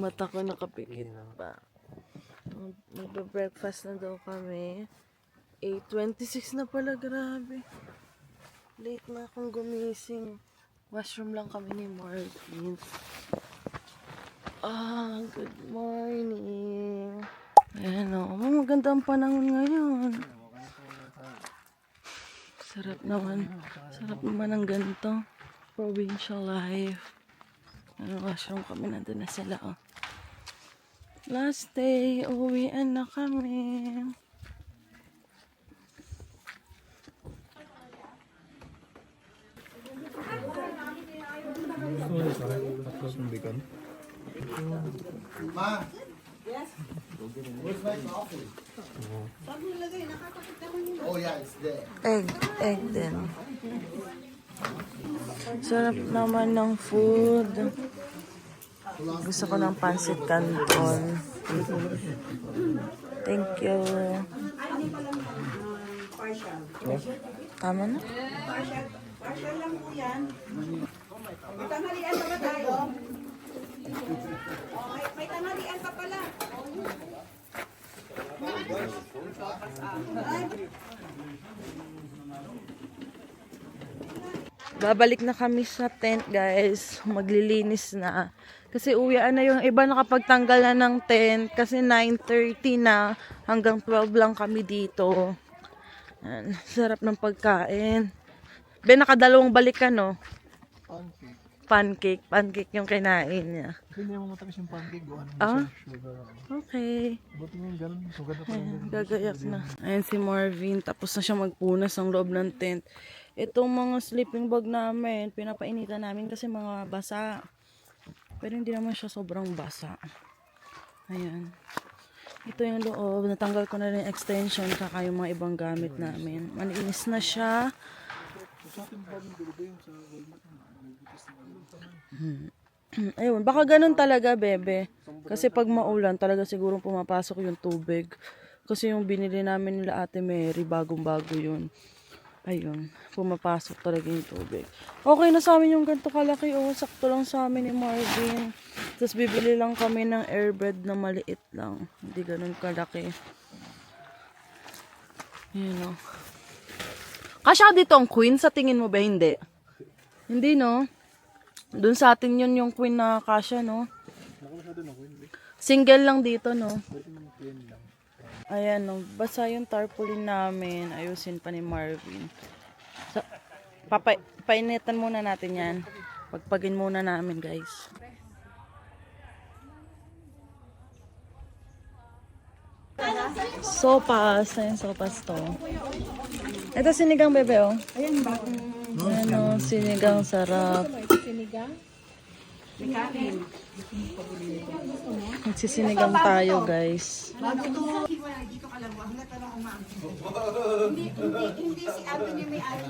bata ko nakapikit pa. Mag- Magbe-breakfast na daw kami. 8.26 na pala, grabe. Late na akong gumising. Washroom lang kami ni Marvin. Ah, good morning. Ayan o. Oh, maganda ang panahon ngayon. Sarap naman. Sarap naman ng ganito. Provincial life. Ano, washroom kami. Nandun na sila oh. Last day, uwian na kami. Oh yeah, it's there. Egg, egg din. Sarap naman ng food. Gusto ko ng pancit canton. Thank you. Tama na? Partial lang po yan. Tanghalian pa ba tayo? Oh, may, may tanghalian pa pala. Babalik na kami sa tent, guys. Maglilinis na. Kasi uwian na yung iba nakapagtanggal na ng tent. Kasi 9.30 na. Hanggang 12 lang kami dito. Yan. Sarap ng pagkain. Be, nakadalawang balikan, no? Pancake. Pancake yung kinain niya. Hindi mo matamis yung pancake. Ano Ah? sugar. Okay. Buti nga yung ganun. Sugar na. Ayan, gagayak na. Ayan si Marvin. Tapos na siya magpunas ang loob ng tent. Itong mga sleeping bag namin, pinapainitan namin kasi mga basa. Pero hindi naman siya sobrang basa. Ayan. Ito yung loob. Natanggal ko na rin yung extension kaka yung mga ibang gamit namin. Maninis na siya. Hmm. Ayun, baka ganun talaga, bebe. Kasi pag maulan, talaga siguro pumapasok yung tubig. Kasi yung binili namin nila Ate Mary, bagong-bago yun. Ayun, pumapasok talaga yung tubig. Okay na sa amin yung ganito kalaki. Oh, sakto lang sa amin ni Marvin. Tapos bibili lang kami ng airbed na maliit lang. Hindi ganun kalaki. Ayun oh. Kasya dito ang queen, sa tingin mo ba hindi? Hindi no? Doon sa atin yun yung queen na kasya no? Single lang dito no? Ayan no, basa yung tarpaulin namin. Ayusin pa ni Marvin. Sa, papa, painitan muna natin yan. Pagpagin muna namin guys. Sopas. Ayan, sopas to. Ito sinigang bebe oh. Ayan? Ano, sinigang sarap. Sinigang? Nagsisinigang tayo, guys. Bago to. Dito ka lang. Wala ka lang. Hindi, hindi, hindi si Anthony may ari.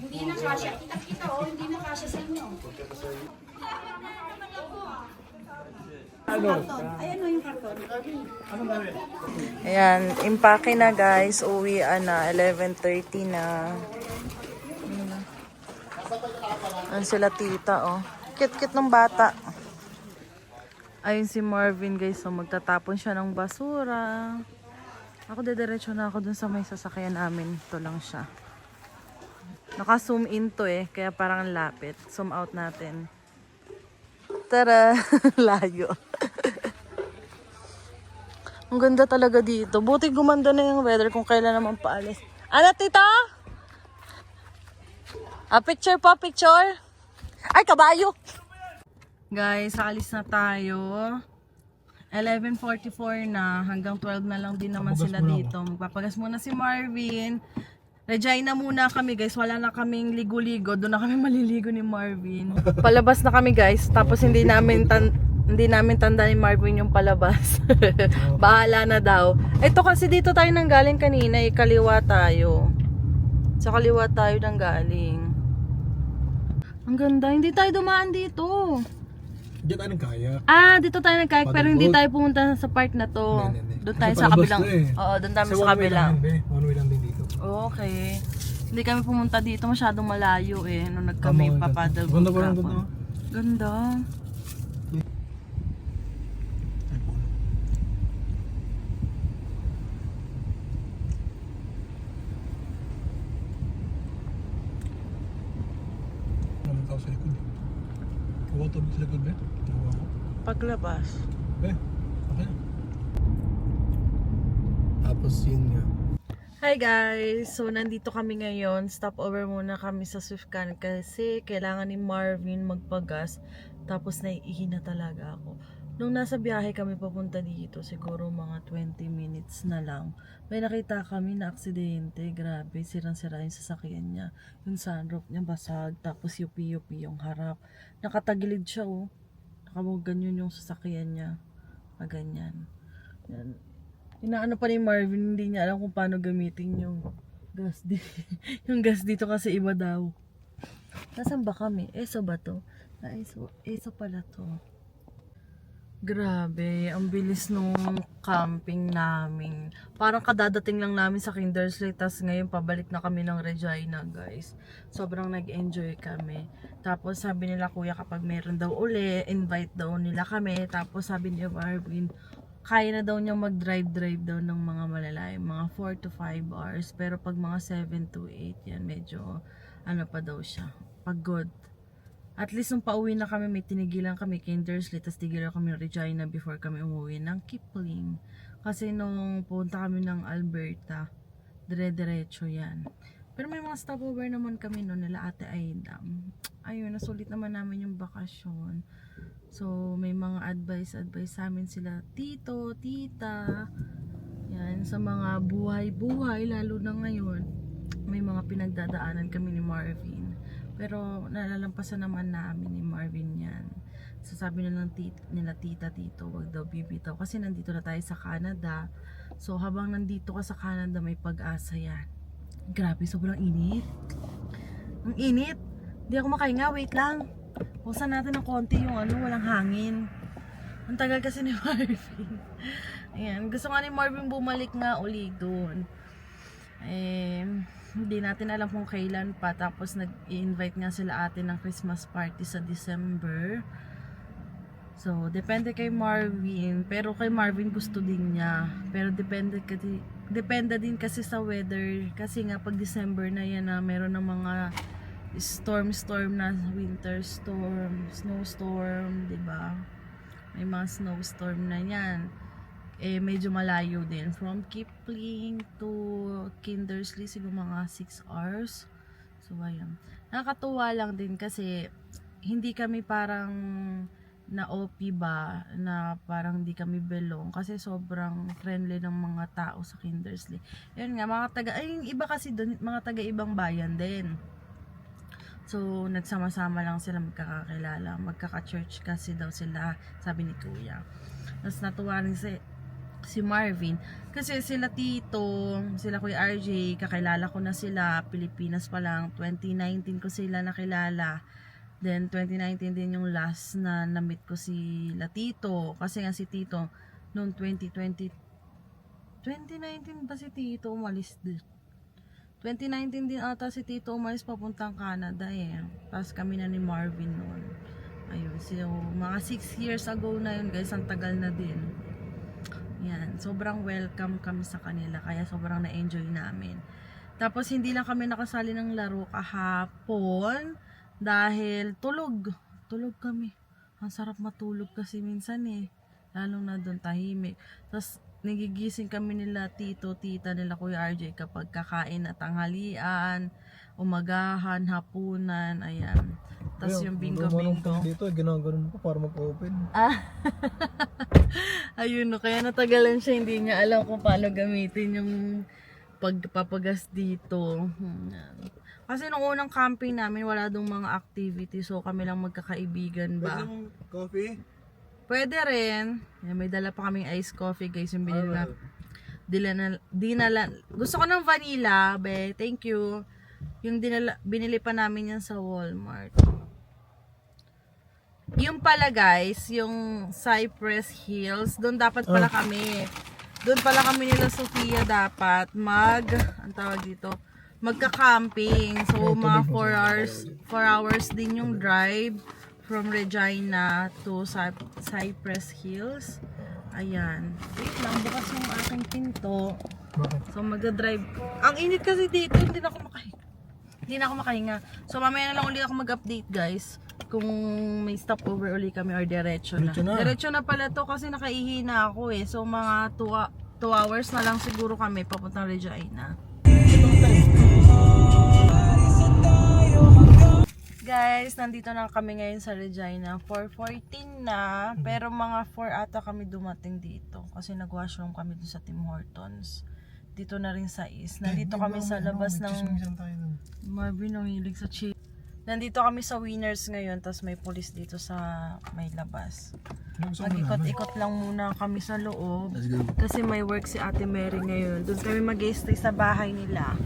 Hindi na kasya. Kita-kita oh, hindi na kasya sa inyo. Karton. Ayan o yung karton. Ayan, impake na guys. Uwi na. 11.30 na. Ayan sila tita, oh. Kit-kit ng bata. Ayun si Marvin guys. So, magtatapon siya ng basura. Ako dediretso na ako dun sa may sasakyan namin. Ito lang siya. Naka-zoom in to eh. Kaya parang ang lapit. Zoom out natin. Tara! Layo. Ang ganda talaga dito. Buti gumanda na yung weather kung kailan naman paalis. Ano, tita? Ah, picture po, picture. Ay, kabayo! Guys, alis na tayo. 11.44 na. Hanggang 12 na lang din naman sila dito. Magpapagas muna si Marvin. Regina muna kami guys. Wala na kaming ligo-ligo. Doon na kami maliligo ni Marvin. Palabas na kami guys. Tapos hindi namin tan hindi namin tanda ni Marvin yung palabas. Bahala na daw. Ito kasi dito tayo nang galing kanina. Eh, kaliwa tayo. Sa kaliwa tayo nang galing. Ang ganda. Hindi tayo dumaan dito. Hindi tayo nang kaya. Ah, dito tayo nagkayak pero hindi tayo pumunta sa park na to. Hindi, hindi, hindi. Doon tayo Kasi sa palabas kabilang. to eh. Oo, doon tayo Kasi sa one way kabilang. lang, be. One way lang din dito. Okay. Hindi kami pumunta dito, masyadong malayo eh. Nung nagkami Tama, papaddle Ganda pa lang doon. Ganda. Ay, puno. Naman tao sa likod. Kuha to sa likod, ko. Paglabas. Be, okay na. Tapos yun nga. Hi guys! So, nandito kami ngayon. Stopover muna kami sa Swiftcan kasi kailangan ni Marvin magpagas. Tapos naiihi na talaga ako. Nung nasa biyahe kami papunta dito, siguro mga 20 minutes na lang, may nakita kami na aksidente. Grabe, sirang-sira yung sasakyan niya. Yung sunroof niya basag, tapos yupi-yupi yung harap. Nakatagilid siya oh. Nakabog ganyan yung sasakyan niya. Paganyan. Yan. Inaano pa ni Marvin, hindi niya alam kung paano gamitin yung gas dito. yung gas dito kasi iba daw. Nasaan ba kami? Eso ba to? Ah, eso, eso pala to. Grabe, ang bilis nung camping namin. Parang kadadating lang namin sa Kindersley, tas ngayon pabalik na kami ng Regina, guys. Sobrang nag-enjoy kami. Tapos sabi nila kuya kapag meron daw uli, invite daw nila kami. Tapos sabi ni Marvin, kaya na daw niya mag-drive-drive daw ng mga malalayo, mga 4 to 5 hours. Pero pag mga 7 to 8, yan medyo ano pa daw siya, pagod. At least nung pauwi na kami, may tinigilan kami Kindersley, tapos tigilan kami Regina before kami umuwi ng Kipling. Kasi nung punta kami ng Alberta, dire-diretso yan. Pero may mga stopover naman kami noon nila Ate Aida. Ayun, nasulit naman namin yung bakasyon. So, may mga advice-advice sa amin sila, tito, tita, yan, sa mga buhay-buhay, lalo na ngayon, may mga pinagdadaanan kami ni Marvin. Pero, nalalampasan naman namin ni Marvin yan. So, sabi na ng tit nila, tita, tito, wag daw bibitaw. Kasi nandito na tayo sa Canada. So, habang nandito ka sa Canada, may pag-asa yan. Grabe, sobrang init. Ang init. Hindi ako makahinga, wait lang. Buksan natin ng konti yung ano, walang hangin. Ang tagal kasi ni Marvin. Ayan, gusto nga ni Marvin bumalik nga uli doon. Eh, hindi natin alam kung kailan pa. Tapos nag-invite nga sila atin ng Christmas party sa December. So, depende kay Marvin. Pero kay Marvin gusto din niya. Pero depende kasi, depende din kasi sa weather. Kasi nga pag December na yan na meron ng mga storm storm na winter storm, snowstorm, 'di ba? May mga snowstorm na 'yan. Eh medyo malayo din from Kipling to Kindersley siguro mga 6 hours. So ayun. Nakakatuwa lang din kasi hindi kami parang na OP ba na parang hindi kami belong kasi sobrang friendly ng mga tao sa Kindersley. Yun nga mga taga ay yung iba kasi doon mga taga ibang bayan din. So, nagsama-sama lang sila magkakakilala. Magkaka-church kasi daw sila, sabi ni Kuya. Tapos natuwa rin si, si Marvin. Kasi sila Tito, sila Kuya RJ, kakilala ko na sila, Pilipinas pa lang. 2019 ko sila nakilala. Then, 2019 din yung last na na-meet ko si Latito. Kasi nga si Tito, noong 2020, 2019 ba si Tito umalis din? 2019 din ata si Tito umalis papuntang Canada eh. Tapos kami na ni Marvin noon. Ayun, so mga 6 years ago na yun guys, ang tagal na din. Yan, sobrang welcome kami sa kanila, kaya sobrang na-enjoy namin. Tapos hindi lang kami nakasali ng laro kahapon dahil tulog. Tulog kami. Ang sarap matulog kasi minsan eh. Lalo na doon tahimik. Tapos nagigising kami nila tito, tita nila Kuya RJ kapag kakain at tanghalian, umagahan, hapunan, ayan. Tapos yung bingo-bingo. Dito, ginaganon pa para mag-open. Ayun no, kaya natagalan siya, hindi niya alam kung paano gamitin yung pagpapagas dito. Kasi nung unang camping namin, wala dong mga activity, so kami lang magkakaibigan ba. coffee? Pwede rin. Yan, may dala pa kaming iced coffee guys, yung binili na. Dila na, dinala, gusto ko ng vanilla, be, thank you. Yung dinala, binili pa namin yan sa Walmart. Yung pala guys, yung Cypress Hills, doon dapat pala kami. Doon pala kami nila Sofia dapat mag, ang tawag dito, magka-camping. So, mga 4 hours, 4 hours din yung drive from Regina to Cy- Cypress Hills. Ayan. Wait lang, bukas yung aking pinto. So magdadrive. Ang init kasi dito, hindi na ako makahinga. Hindi na ako makahinga. So mamaya na lang ulit ako mag-update guys. Kung may stopover uli kami or diretso na. Diretso na. Diretso na pala to kasi nakaihi na ako eh. So mga 2 hours na lang siguro kami papuntang Regina. Guys, nandito na kami ngayon sa Regina. 4.14 na, pero mga 4 ata kami dumating dito. Kasi nag-washroom kami dun sa Tim Hortons. Dito na rin sa East. Nandito kami sa labas ng... Marvin, ang hilig sa chill. Nandito kami sa Winners ngayon, tapos may pulis dito sa may labas. Mag-ikot-ikot lang muna kami sa loob. Let's go. Kasi may work si Ate Mary ngayon. Doon kami mag stay sa bahay nila.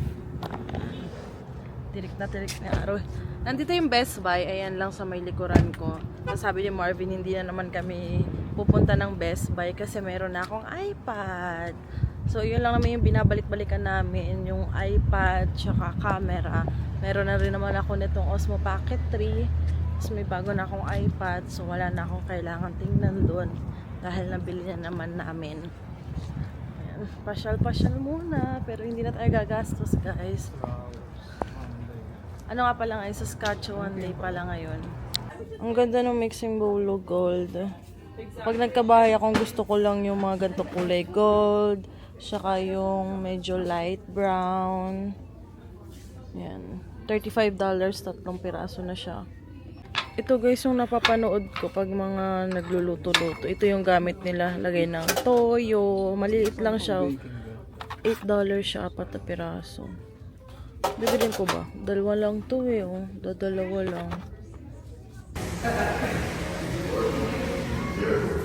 Tirik na tirik na araw. Nandito yung Best Buy. Ayan lang sa may likuran ko. Sabi ni Marvin, hindi na naman kami pupunta ng Best Buy kasi meron na akong iPad. So, yun lang naman yung binabalik-balikan namin. Yung iPad, tsaka camera. Meron na rin naman ako nitong Osmo Pocket 3. Tapos may bago na akong iPad. So, wala na akong kailangan tingnan doon. Dahil nabili na naman namin. Pasyal-pasyal muna. Pero hindi na tayo gagastos, guys. Ano nga pala ngayon? Saskatchewan Day pala ngayon. Ang ganda ng mixing bowl of gold. Pag nagkabahay akong gusto ko lang yung mga ganito kulay gold. Saka yung medyo light brown. Yan. $35, tatlong piraso na siya. Ito guys yung napapanood ko pag mga nagluluto-luto. Ito yung gamit nila. Lagay ng toyo. Maliliit lang siya. $8 siya, apat na piraso. Bibilin ko ba? Dalawa lang to eh, oh. Dadalawa lang.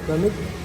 Damit?